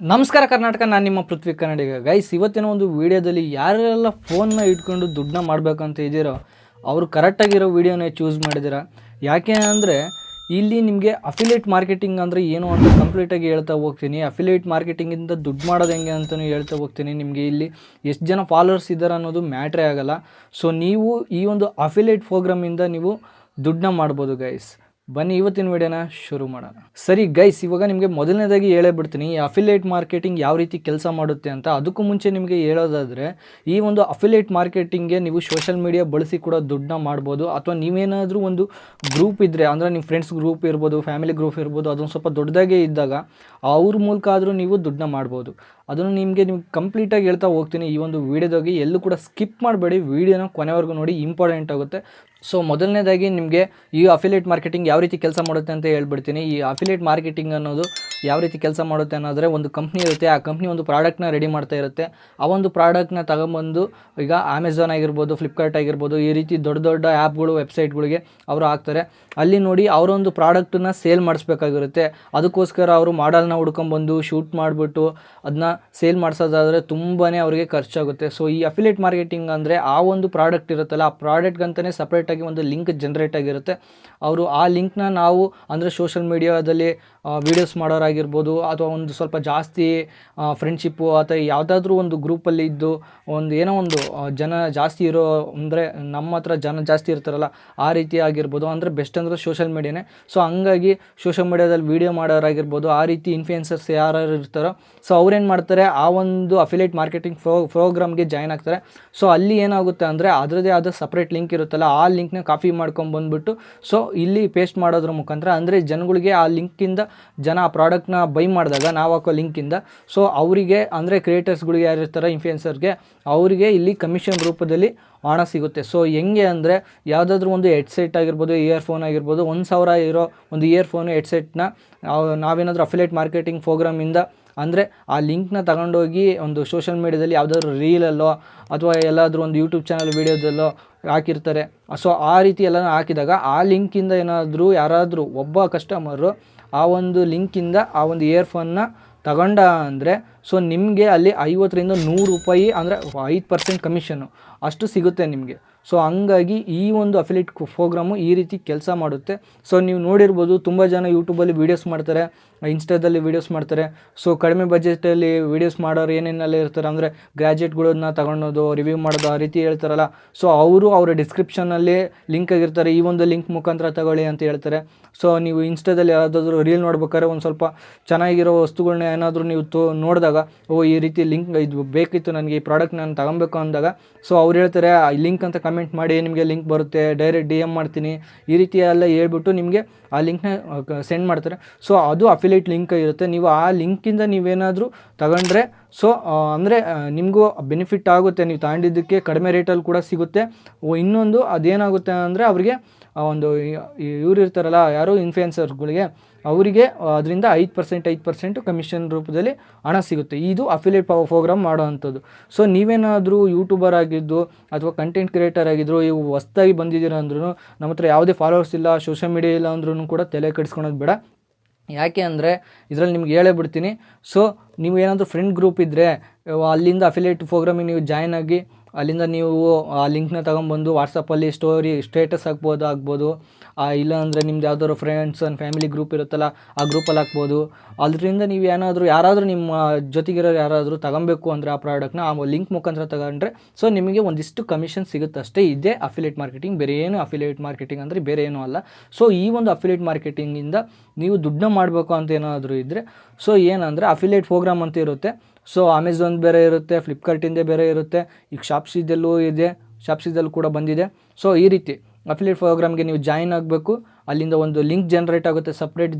ನಮಸ್ಕಾರ ಕರ್ನಾಟಕ, ನಾನು ನಿಮ್ಮ ಪೃಥ್ವಿ ಕನ್ನಡಿಗ. ಗೈಸ್ ಇವತ್ತಿನ ಒಂದು ವಿಡಿಯೋದಲ್ಲಿ ಯಾರೆಲ್ಲ ಫೋನ್ನ ಇಟ್ಕೊಂಡು ದುಡ್ಡನ್ನ ಮಾಡಬೇಕಂತ ಇದ್ದೀರೋ, ಅವರು ಕರೆಕ್ಟಾಗಿರೋ ವಿಡಿಯೋನೇ ಚೂಸ್ ಮಾಡಿದ್ದೀರಾ. ಯಾಕೆ ಅಂದರೆ, ಇಲ್ಲಿ ನಿಮಗೆ ಅಫಿಲೇಟ್ ಮಾರ್ಕೆಟಿಂಗ್ ಅಂದರೆ ಏನು ಅಂತ ಕಂಪ್ಲೀಟಾಗಿ ಹೇಳ್ತಾ ಹೋಗ್ತೀನಿ. ಅಫಿಲೇಟ್ ಮಾರ್ಕೆಟಿಂಗಿಂದ ದುಡ್ಡು ಮಾಡೋದು ಹೆಂಗೆ ಅಂತಲೂ ಹೇಳ್ತಾ ಹೋಗ್ತೀನಿ. ನಿಮಗೆ ಇಲ್ಲಿ ಎಷ್ಟು ಜನ ಫಾಲೋವರ್ಸ್ ಇದ್ದಾರೆ ಅನ್ನೋದು ಮ್ಯಾಟ್ರೇ ಆಗೋಲ್ಲ. ಸೊ ನೀವು ಈ ಒಂದು ಅಫಿಲೇಟ್ ಪ್ರೋಗ್ರಾಮಿಂದ ನೀವು ದುಡ್ಡನ್ನ ಮಾಡ್ಬೋದು ಗೈಸ್ ಬನ್ನಿ, ಇವತ್ತಿನ ವಿಡಿಯೋನ ಶುರು ಮಾಡೋಣ. ಸರಿ ಗೈಸ್ ಇವಾಗ ನಿಮಗೆ ಮೊದಲನೇದಾಗಿ ಹೇಳೇ ಬಿಡ್ತೀನಿ ಅಫಿಲೇಟ್ ಮಾರ್ಕೆಟಿಂಗ್ ಯಾವ ರೀತಿ ಕೆಲಸ ಮಾಡುತ್ತೆ ಅಂತ ಅದಕ್ಕೂ ಮುಂಚೆ ನಿಮಗೆ ಹೇಳೋದಾದರೆ, ಈ ಒಂದು ಅಫಿಲೇಟ್ ಮಾರ್ಕೆಟಿಂಗ್ಗೆ ನೀವು ಸೋಷಿಯಲ್ ಮೀಡಿಯಾ ಬಳಸಿ ಕೂಡ ದುಡ್ಡನ್ನ ಮಾಡ್ಬೋದು, ಅಥವಾ ನೀವೇನಾದರೂ ಒಂದು ಗ್ರೂಪ್ ಇದ್ದರೆ ಅಂದರೆ ನಿಮ್ಮ ಫ್ರೆಂಡ್ಸ್ ಗ್ರೂಪ್ ಇರ್ಬೋದು ಫ್ಯಾಮಿಲಿ ಗ್ರೂಪ್ ಇರ್ಬೋದು, ಅದೊಂದು ಸ್ವಲ್ಪ ದೊಡ್ಡದಾಗೇ ಇದ್ದಾಗ, ಅವ್ರ ಮೂಲಕ ಆದರೂ ನೀವು ದುಡ್ಡನ್ನ ಮಾಡ್ಬೋದು. ಅದನ್ನು ನಿಮಗೆ ನೀವು ಕಂಪ್ಲೀಟಾಗಿ ಹೇಳ್ತಾ ಹೋಗ್ತೀನಿ. ಈ ಒಂದು ವೀಡಿಯೋದಾಗಿ ಎಲ್ಲೂ ಕೂಡ ಸ್ಕಿಪ್ ಮಾಡಬೇಡಿ. ವೀಡಿಯೋನ ಕೊನೆವರೆಗೂ ನೋಡಿ ಇಂಪಾರ್ಟೆಂಟ್ ಆಗುತ್ತೆ. ಸೊ ಮೊದಲನೇದಾಗಿ ನಿಮಗೆ ಈ ಅಫಿಲೇಟ್ ಮಾರ್ಕೆಟಿಂಗ್ ಯಾವ ರೀತಿ ಕೆಲಸ ಮಾಡುತ್ತೆ ಅಂತ ಹೇಳ್ಬಿಡ್ತೀನಿ. ಈ ಅಫಿಲೇಟ್ ಮಾರ್ಕೆಟಿಂಗ್ ಅನ್ನೋದು ಯಾವ ರೀತಿ ಕೆಲಸ ಮಾಡುತ್ತೆ ಅನ್ನೋದ್ರೆ ಒಂದು ಕಂಪ್ನಿ ಇರುತ್ತೆ, ಆ ಕಂಪ್ನಿ ಒಂದು ಪ್ರಾಡಕ್ಟ್ನ ರೆಡಿ ಮಾಡ್ತಾ ಇರುತ್ತೆ. ಆ ಒಂದು ಪ್ರಾಡಕ್ಟ್ನ ತಗೊಂಬಂದು ಈಗ ಅಮೆಝಾನ್ ಆಗಿರ್ಬೋದು ಫ್ಲಿಪ್ಕಾರ್ಟ್ ಆಗಿರ್ಬೋದು, ಈ ರೀತಿ ದೊಡ್ಡ ದೊಡ್ಡ ಆ್ಯಪ್ಗಳು ವೆಬ್ಸೈಟ್ಗಳಿಗೆ ಅವರು ಹಾಕ್ತಾರೆ. ಅಲ್ಲಿ ನೋಡಿ ಅವರೊಂದು ಪ್ರಾಡಕ್ಟನ್ನ ಸೇಲ್ ಮಾಡಿಸ್ಬೇಕಾಗಿರುತ್ತೆ. ಅದಕ್ಕೋಸ್ಕರ ಅವರು ಮಾಡಲ್ನ ಹುಡ್ಕೊಂಬಂದು ಶೂಟ್ ಮಾಡಿಬಿಟ್ಟು ಅದನ್ನ ಸೇಲ್ ಮಾಡಿಸೋದಾದರೆ ತುಂಬಾ ಅವರಿಗೆ ಖರ್ಚಾಗುತ್ತೆ. ಸೊ ಈ ಅಫಿಲೇಟ್ ಮಾರ್ಕೆಟಿಂಗ್ ಅಂದರೆ ಆ ಒಂದು ಪ್ರಾಡಕ್ಟ್ ಇರುತ್ತಲ್ಲ, ಆ ಪ್ರಾಡಕ್ಟ್ಗಂತಲೇ ಸಪ್ರೇಟಾಗಿ ಒಂದು ಲಿಂಕ್ ಜನ್ರೇಟ್ ಆಗಿರುತ್ತೆ. ಅವರು ಆ ಲಿಂಕ್ನ ನಾವು ಅಂದರೆ ಸೋಷಲ್ ಮೀಡಿಯಾದಲ್ಲಿ ವೀಡಿಯೋಸ್ ಮಾಡೋರಾಗಿರ್ಬೋದು ಅಥವಾ ಒಂದು ಸ್ವಲ್ಪ ಜಾಸ್ತಿ ಫ್ರೆಂಡ್ಶಿಪ್ಪು ಅಥವಾ ಯಾವುದಾದ್ರೂ ಒಂದು ಗ್ರೂಪಲ್ಲಿ ಇದ್ದು ಒಂದು ಏನೋ ಒಂದು ಜನ ಜಾಸ್ತಿ ಇರೋ ಅಂದರೆ ನಮ್ಮ ಹತ್ರ ಜನ ಜಾಸ್ತಿ ಇರ್ತಾರಲ್ಲ, ಆ ರೀತಿ ಆಗಿರ್ಬೋದು. ಅಂದರೆ ಬೆಸ್ಟ್ ಅಂದರೆ ಸೋಷಲ್ ಮೀಡಿಯಾನೇ ಸೊ ಹಂಗಾಗಿ ಸೋಷಲ್ ಮೀಡಿಯಾದಲ್ಲಿ ವೀಡಿಯೋ ಮಾಡೋರಾಗಿರ್ಬೋದು, ಆ ರೀತಿ ಇನ್ಫ್ಲುಯೆನ್ಸರ್ಸ್ ಯಾರು ಇರ್ತಾರೋ ಸೊ ಅವ್ರೇನು ಮಾಡ್ತಾರೆ, ಆ ಒಂದು ಅಫಿಲೇಟ್ ಮಾರ್ಕೆಟಿಂಗ್ ಪ್ರೊ ಪ್ರೋಗ್ರಾಮ್ಗೆ ಜಾಯ್ನ್ ಆಗ್ತಾರೆ. ಸೊ ಅಲ್ಲಿ ಏನಾಗುತ್ತೆ ಅಂದರೆ ಅದರದೇ ಆದ ಸಪ್ರೇಟ್ ಲಿಂಕ್ ಇರುತ್ತಲ್ಲ, ಆ ಲಿಂಕ್ನ ಕಾಪಿ ಮಾಡ್ಕೊಂಡು ಬಂದುಬಿಟ್ಟು ಸೊ ಇಲ್ಲಿ ಪೇಸ್ಟ್ ಮಾಡೋದ್ರ ಮುಖಾಂತರ ಅಂದರೆ ಜನಗಳಿಗೆ ಆ ಲಿಂಕಿಂದ ಜನ ಆ ಪ್ರಾಡಕ್ಟ್ನ ಬೈ ಮಾಡಿದಾಗ ನಾವು ಹಾಕೋ ಲಿಂಕಿಂದ ಸೊ ಅವರಿಗೆ, ಅಂದರೆ ಕ್ರಿಯೇಟರ್ಸ್ಗಳಿಗೆ ಯಾರಿರ್ತಾರೆ ಇನ್ಫ್ಲುಯೆನ್ಸರ್ಗೆ ಅವರಿಗೆ ಇಲ್ಲಿ ಕಮಿಷನ್ ರೂಪದಲ್ಲಿ ಹಣ ಸಿಗುತ್ತೆ. ಸೊ ಹೆಂಗೆ ಅಂದರೆ ಯಾವುದಾದ್ರೂ ಒಂದು ಹೆಡ್ಸೆಟ್ ಆಗಿರ್ಬೋದು ಇಯರ್ಫೋನ್ ಆಗಿರ್ಬೋದು, ಒಂದು ಸಾವಿರ ಇರೋ ಒಂದು ಇಯರ್ಫೋನು ಹೆಡ್ಸೆಟ್ನ ನಾವೇನಾದರೂ ಅಫಿಲೇಟ್ ಮಾರ್ಕೆಟಿಂಗ್ ಪ್ರೋಗ್ರಾಮಿಂದ ಅಂದರೆ ಆ ಲಿಂಕ್ನ ತಗೊಂಡೋಗಿ ಒಂದು ಸೋಷಲ್ ಮೀಡ್ಯಾದಲ್ಲಿ ಯಾವುದಾದ್ರು ರೀಲಲ್ಲೋ ಅಥವಾ ಎಲ್ಲಾದರೂ ಒಂದು ಯೂಟ್ಯೂಬ್ ಚಾನಲ್ ವೀಡಿಯೋದಲ್ಲೋ ಹಾಕಿರ್ತಾರೆ. ಸೊ ಆ ರೀತಿ ಎಲ್ಲ ಹಾಕಿದಾಗ ಆ ಲಿಂಕಿಂದ ಏನಾದರೂ ಯಾರಾದರೂ ಒಬ್ಬ ಕಸ್ಟಮರು ಆ ಒಂದು ಲಿಂಕಿಂದ ಆ ಒಂದು ಇಯರ್ಫೋನ್ನ ತಗೊಂಡ ಅಂದರೆ ಸೊ ನಿಮಗೆ ಅಲ್ಲಿ ಐವತ್ತರಿಂದ ನೂರು ರೂಪಾಯಿ ಅಂದರೆ ಐದು ಪರ್ಸೆಂಟ್ ಕಮಿಷನ್ನು ಅಷ್ಟು ಸಿಗುತ್ತೆ ನಿಮಗೆ. ಸೊ ಹಂಗಾಗಿ ಈ ಒಂದು ಅಫಿಲೇಟ್ ಪ್ರೋಗ್ರಾಮು ಈ ರೀತಿ ಕೆಲಸ ಮಾಡುತ್ತೆ. ಸೊ ನೀವು ನೋಡಿರ್ಬೋದು, ತುಂಬ ಜನ ಯೂಟ್ಯೂಬಲ್ಲಿ ವೀಡಿಯೋಸ್ ಮಾಡ್ತಾರೆ. ಇನ್ಸ್ಟಾದಲ್ಲಿ ವೀಡಿಯೋಸ್ ಮಾಡ್ತಾರೆ. ಸೊ ಕಡಿಮೆ ಬಜೆಟಲ್ಲಿ ವೀಡಿಯೋಸ್ ಮಾಡೋರು ಏನೇನೆಲ್ಲ ಇರ್ತಾರೆ ಅಂದರೆ ಗ್ರ್ಯಾಜುಯೇಟ್ಗಳನ್ನ ತಗೊಳೋದು ರಿವ್ಯೂ ಮಾಡೋದು ಆ ರೀತಿ ಹೇಳ್ತಾರಲ್ಲ. ಸೊ ಅವರು ಅವರ ಡಿಸ್ಕ್ರಿಪ್ಷನಲ್ಲಿ ಲಿಂಕ್ ಆಗಿರ್ತಾರೆ. ಈ ಒಂದು ಲಿಂಕ್ ಮುಖಾಂತರ ತಗೊಳ್ಳಿ ಅಂತ ಹೇಳ್ತಾರೆ. ಸೊ ನೀವು ಇನ್ಸ್ಟಾದಲ್ಲಿ ಯಾವುದಾದ್ರೂ ರೀಲ್ ನೋಡ್ಬೇಕಾದ್ರೆ ಒಂದು ಸ್ವಲ್ಪ ಚೆನ್ನಾಗಿರೋ ವಸ್ತುಗಳನ್ನ ಏನಾದರೂ ನೀವು ತೋ, ನೋಡಿದಾಗ, ಓ, ಈ ರೀತಿ ಲಿಂಕ್ ಇದು ಬೇಕಿತ್ತು ನನಗೆ, ಈ ಪ್ರಾಡಕ್ಟ್ ನಾನು ತಗೊಬೇಕು ಅಂದಾಗ. ಸೊ ಅವ್ರು ಹೇಳ್ತಾರೆ, ಆ ಲಿಂಕ್ ಅಂತ ಕಮೆಂಟ್ ಮಾಡಿ ನಿಮಗೆ ಲಿಂಕ್ ಬರುತ್ತೆ ಡೈರೆಕ್ಟ್ ಡಿ ಎಂ ಮಾಡ್ತೀನಿ. ಈ ರೀತಿ ಎಲ್ಲ ಹೇಳ್ಬಿಟ್ಟು ನಿಮಗೆ ಆ ಲಿಂಕ್ನ ಸೆಂಡ್ ಮಾಡ್ತಾರೆ. ಸೊ ಅದು ಅಫಿಲೇಟ್ ಲಿಂಕ್ ಇರುತ್ತೆ. ನೀವು ಆ ಲಿಂಕಿಂದ ನೀವೇನಾದರೂ ತಗೊಂಡ್ರೆ ಸೊ ಅಂದರೆ ನಿಮಗೂ ಬೆನಿಫಿಟ್ ಆಗುತ್ತೆ. ನೀವು ತಗೊಂಡಿದ್ದಕ್ಕೆ ಕಡಿಮೆ ರೇಟಲ್ಲಿ ಕೂಡ ಸಿಗುತ್ತೆ. ಇನ್ನೊಂದು ಅದೇನಾಗುತ್ತೆ ಅಂದರೆ ಅವರಿಗೆ ಒಂದು ಇವ್ರು ಇರ್ತಾರಲ್ಲ, ಯಾರೋ ಇನ್ಫ್ಲುಯೆನ್ಸರ್ಗಳಿಗೆ ಅವರಿಗೆ ಅದರಿಂದ ಐದು ಪರ್ಸೆಂಟ್ ಐದು ಪರ್ಸೆಂಟು ಕಮಿಷನ್ ರೂಪದಲ್ಲಿ ಹಣ ಸಿಗುತ್ತೆ. ಇದು ಅಫಿಲೇಟ್ ಪ್ರೋಗ್ರಾಮ್ ಮಾಡೋ ಅಂಥದ್ದು ಸೊ ನೀವೇನಾದರೂ ಯೂಟ್ಯೂಬರ್ ಆಗಿದ್ದು ಅಥವಾ ಕಂಟೆಂಟ್ ಕ್ರಿಯೇಟರ್ ಆಗಿದ್ದರು ಇವು ಹೊಸ್ದಾಗಿ ಬಂದಿದ್ದೀರ ಅಂದ್ರೂ ನಮ್ಮ ಹತ್ರ ಯಾವುದೇ ಫಾಲೋವರ್ಸ್ ಇಲ್ಲ ಸೋಷಿಯಲ್ ಮೀಡಿಯಾ ಇಲ್ಲ ಅಂದ್ರೂ ಕೂಡ ತಲೆ ಕೆಡಿಸ್ಕೊಳೋದು ಬೇಡ. ಯಾಕೆ ಅಂದರೆ ಇದರಲ್ಲಿ ನಿಮ್ಗೆ ಹೇಳೇ ಬಿಡ್ತೀನಿ. ಸೊ ನೀವು ಏನಾದರೂ ಫ್ರೆಂಡ್ ಗ್ರೂಪ್ ಇದ್ದರೆ ಅಲ್ಲಿಂದ ಅಫಿಲೇಟ್ ಪ್ರೋಗ್ರಾಮಿಗೆ ನೀವು ಜಾಯ್ನ್ ಆಗಿ ಅಲ್ಲಿಂದ ನೀವು ಆ ಲಿಂಕ್ನ ತೊಗೊಂಬಂದು ವಾಟ್ಸಪ್ಪಲ್ಲಿ ಸ್ಟೋರಿ ಸ್ಟೇಟಸ್ ಹಾಕ್ಬೋದು, ಆಗ್ಬೋದು. ಇಲ್ಲ ಅಂದರೆ ನಿಮ್ದು ಯಾವ್ದಾದ್ರು ಫ್ರೆಂಡ್ಸ್ ಆ್ಯಂಡ್ ಫ್ಯಾಮಿಲಿ ಗ್ರೂಪ್ ಇರುತ್ತಲ್ಲ, ಆ ಗ್ರೂಪಲ್ಲಿ ಹಾಕ್ಬೋದು. ಅದರಿಂದ ನೀವು ಏನಾದರೂ, ಯಾರಾದರೂ ನಿಮ್ಮ ಜೊತೆಗಿರೋರು ಯಾರಾದರೂ ತಗೊಬೇಕು ಅಂದರೆ ಆ ಪ್ರಾಡಕ್ಟ್ನ ಆ ಲಿಂಕ್ ಮುಖಾಂತರ ತಗೊಂಡ್ರೆ ಸೊ ನಿಮಗೆ ಒಂದಿಷ್ಟು ಕಮಿಷನ್ ಸಿಗುತ್ತೆ ಅಷ್ಟೇ. ಇದೇ ಅಫಿಲೇಟ್ ಮಾರ್ಕೆಟಿಂಗ್ ಬೇರೆ ಏನು ಅಫಿಲೇಟ್ ಮಾರ್ಕೆಟಿಂಗ್ ಅಂದರೆ ಬೇರೆ ಏನೂ ಅಲ್ಲ. ಸೊ ಈ ಒಂದು ಅಫಿಲೇಟ್ ಮಾರ್ಕೆಟಿಂಗಿಂದ ನೀವು ದುಡ್ಡನ್ನ ಮಾಡಬೇಕು ಅಂತ ಏನಾದರೂ ಇದ್ದರೆ ಸೊ ಏನಂದರೆ ಅಫಿಲೇಟ್ ಪ್ರೋಗ್ರಾಮ್ ಅಂತ ಇರುತ್ತೆ. ಸೊ ಅಮೆಝಾನ್ ಬೇರೆ ಇರುತ್ತೆ ಫ್ಲಿಪ್ಕಾರ್ಟಿಂದೇ ಬೇರೆ ಇರುತ್ತೆ, ಈಗ ಶಾಪ್ಸಿದಲ್ಲೂ ಇದೆ ಶಾಪ್ಸಿದಲ್ಲೂ ಕೂಡ ಬಂದಿದೆ. ಸೊ ಈ ರೀತಿ ಅಫಿಲೇಟ್ ಪ್ರೋಗ್ರಾಮ್ಗೆ ನೀವು ಜಾಯಿನ್ ಆಗಬೇಕು. ಅಲ್ಲಿಂದ ಒಂದು ಲಿಂಕ್ ಜನ್ರೇಟ್ ಆಗುತ್ತೆ ಸಪ್ರೇಟ್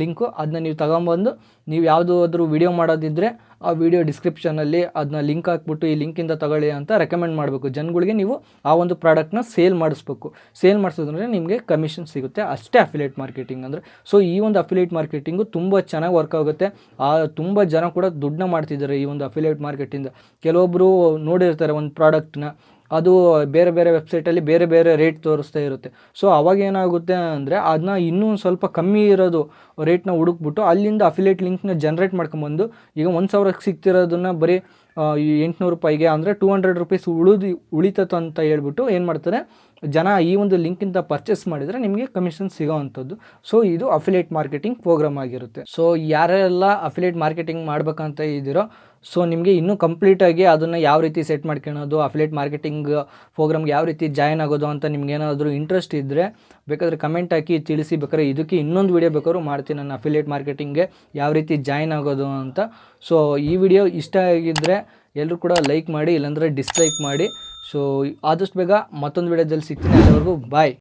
ಲಿಂಕು ಅದನ್ನ ನೀವು ತಗೊಂಬಂದು ನೀವು ಯಾವುದಾದ್ರೂ ವಿಡಿಯೋ ಮಾಡೋದಿದ್ದರೆ ಆ ವಿಡಿಯೋ ಡಿಸ್ಕ್ರಿಪ್ಷನಲ್ಲಿ ಅದನ್ನ ಲಿಂಕ್ ಹಾಕ್ಬಿಟ್ಟು ಈ ಲಿಂಕಿಂದ ತಗೊಳ್ಳಿ ಅಂತ ರೆಕಮೆಂಡ್ ಮಾಡಬೇಕು. ಜನಗಳಿಗೆ ನೀವು ಆ ಒಂದು ಪ್ರಾಡಕ್ಟ್ನ ಸೇಲ್ ಮಾಡಿಸ್ಬೇಕು. ಸೇಲ್ ಮಾಡಿಸೋದ್ರೆ ನಿಮಗೆ ಕಮಿಷನ್ ಸಿಗುತ್ತೆ. ಅಷ್ಟೇ ಅಫಿಲೇಟ್ ಮಾರ್ಕೆಟಿಂಗ್ ಅಂದರೆ. ಸೊ ಈ ಒಂದು ಅಫಿಲೇಟ್ ಮಾರ್ಕೆಟಿಂಗು ತುಂಬ ಚೆನ್ನಾಗಿ ವರ್ಕ್ ಆಗುತ್ತೆ. ಆ, ತುಂಬ ಜನ ಕೂಡ ದುಡ್ಡನ್ನ ಮಾಡ್ತಿದ್ದಾರೆ ಈ ಒಂದು ಅಫಿಲೇಟ್ ಮಾರ್ಕೆಟಿಂದ ಕೆಲವೊಬ್ಬರು ನೋಡಿರ್ತಾರೆ ಒಂದು ಪ್ರಾಡಕ್ಟ್ನ ಅದು ಬೇರೆ ಬೇರೆ ವೆಬ್ಸೈಟಲ್ಲಿ ಬೇರೆ ಬೇರೆ ರೇಟ್ ತೋರಿಸ್ತಾ ಇರುತ್ತೆ. ಸೊ ಅವಾಗ ಏನಾಗುತ್ತೆ ಅಂದರೆ ಅದನ್ನ ಇನ್ನೂ ಸ್ವಲ್ಪ ಕಮ್ಮಿ ಇರೋದು ರೇಟ್ನ ಹುಡುಕ್ಬಿಟ್ಟು ಅಲ್ಲಿಂದ ಅಫಿಲೇಟ್ ಲಿಂಕ್ನ ಜನ್ರೇಟ್ ಮಾಡ್ಕೊಂಬಂದು ಈಗ ಒಂದು ಸಾವಿರಕ್ಕೆ ಸಿಗ್ತಿರೋದನ್ನ ಬರೀ ಈ ಎಂಟುನೂರು ರೂಪಾಯಿಗೆ ಅಂದರೆ ಟೂ ಹಂಡ್ರೆಡ್ ರುಪೀಸ್ ಉಳಿದು ಉಳಿತತ್ತು ಅಂತ ಹೇಳ್ಬಿಟ್ಟು ಏನು ಮಾಡ್ತಾರೆ? ಜನ ಈ ಒಂದು ಲಿಂಕಿಂದ ಪರ್ಚೇಸ್ ಮಾಡಿದರೆ ನಿಮಗೆ ಕಮಿಷನ್ ಸಿಗೋ ಅಂಥದ್ದು ಸೊ ಇದು ಅಫಿಲೇಟ್ ಮಾರ್ಕೆಟಿಂಗ್ ಪ್ರೋಗ್ರಾಮ್ ಆಗಿರುತ್ತೆ. ಸೊ ಯಾರೆಲ್ಲ ಅಫಿಲೇಟ್ ಮಾರ್ಕೆಟಿಂಗ್ ಮಾಡ್ಬೇಕಂತ ಇದ್ದೀರೋ ಸೊ ನಿಮಗೆ ಇನ್ನೂ ಕಂಪ್ಲೀಟಾಗಿ ಅದನ್ನು ಯಾವ ರೀತಿ ಸೆಟ್ ಮಾಡ್ಕೊಳೋದು ಅಫಿಲೇಟ್ ಮಾರ್ಕೆಟಿಂಗ್ ಪ್ರೋಗ್ರಾಮ್ಗೆ ಯಾವ ರೀತಿ ಜಾಯ್ನ್ ಆಗೋದು ಅಂತ ನಿಮ್ಗೆ ಏನಾದರೂ ಇಂಟ್ರೆಸ್ಟ್ ಇದ್ದರೆ ಬೇಕಾದರೆ ಕಮೆಂಟ್ ಹಾಕಿ ತಿಳಿಸಿ ಬೇಕಾದ್ರೆ ಇದಕ್ಕೆ ಇನ್ನೊಂದು ವಿಡಿಯೋ ಬೇಕಾದ್ರೂ ಮಾಡ್ತೀನಿ ನನ್ನ ಅಫಿಲೇಟ್ ಮಾರ್ಕೆಟಿಂಗ್ಗೆ ಯಾವ ರೀತಿ ಜಾಯ್ನ್ ಆಗೋದು ಅಂತ. ಸೊ ಈ ವಿಡಿಯೋ ಇಷ್ಟ ಆಗಿದ್ದರೆ ಎಲ್ಲರೂ ಕೂಡ ಲೈಕ್ ಮಾಡಿ, ಇಲ್ಲಾಂದರೆ ಡಿಸ್ಲೈಕ್ ಮಾಡಿ. ಸೊ ಆದಷ್ಟು ಬೇಗ ಮತ್ತೊಂದು ವಿಡಿಯೋದಲ್ಲಿ ಸಿಗ್ತೀನಿ. ಅಲ್ಲಿವರೆಗೂ ಬಾಯ್